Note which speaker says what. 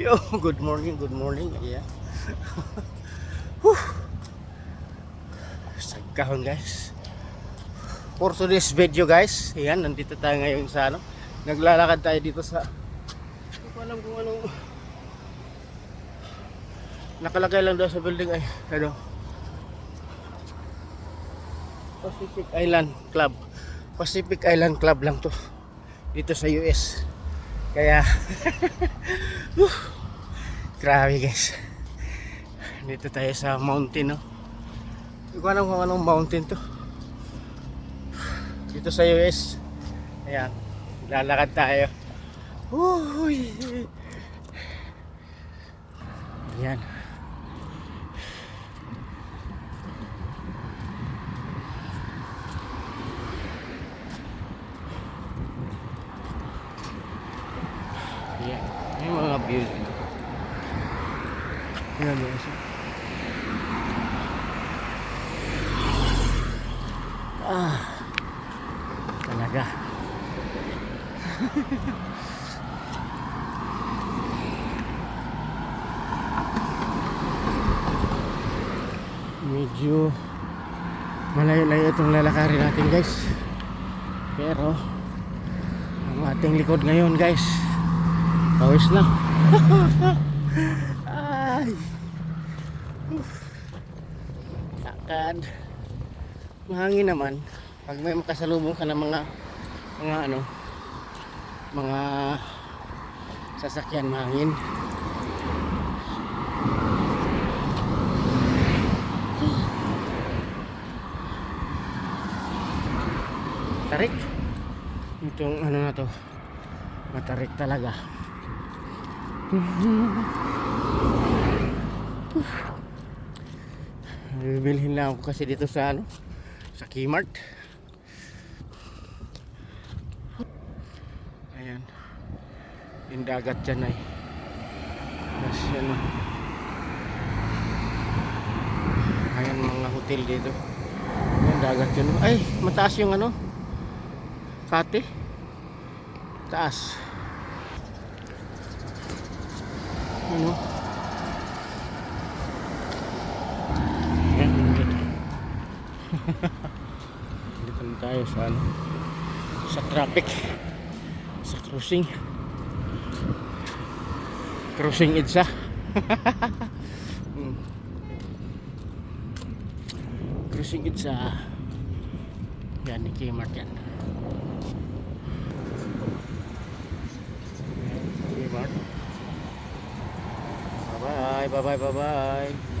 Speaker 1: Yo, good morning, good morning. Yeah. Sagkahon guys. For today's video guys, ayan, nandito tayo ngayon sa ano. Naglalakad tayo dito sa Hindi ko alam kung anong Nakalagay lang daw sa building ay ano Pacific Island Club. Pacific Island Club lang to. Dito sa US. Kaya. Grabe guys. Dito tayo sa mountain no. Hindi ko kung anong mountain to. Dito sa US. Ayan. Lalakad tayo. Uy. Ayan. Ayan. May mga views dito. Ayan isa. Ah. Talaga. Medyo malayo-layo itong lalakarin natin guys. Pero ang ating likod ngayon guys Pawis na. Mahangin naman. Pag may makasalubong ka ng mga mga ano mga sasakyan mahangin. Tarik. Itong ano na to. Matarik talaga. Bibilhin lang ako kasi dito sa ano sa Kmart. Ayan. Yung dagat dyan ay. Mas ano. Ayan mga hotel dito. Yung dagat dyan. Ay, mataas yung ano. Kate. Taas. Ano? Yan, dito. Dito na tayo sa ano, sa traffic, sa cruising. Cruising EDSA. Hmm. Cruising EDSA. Yan, ni Kmart yan. Kmart. Bye-bye, bye-bye, bye-bye.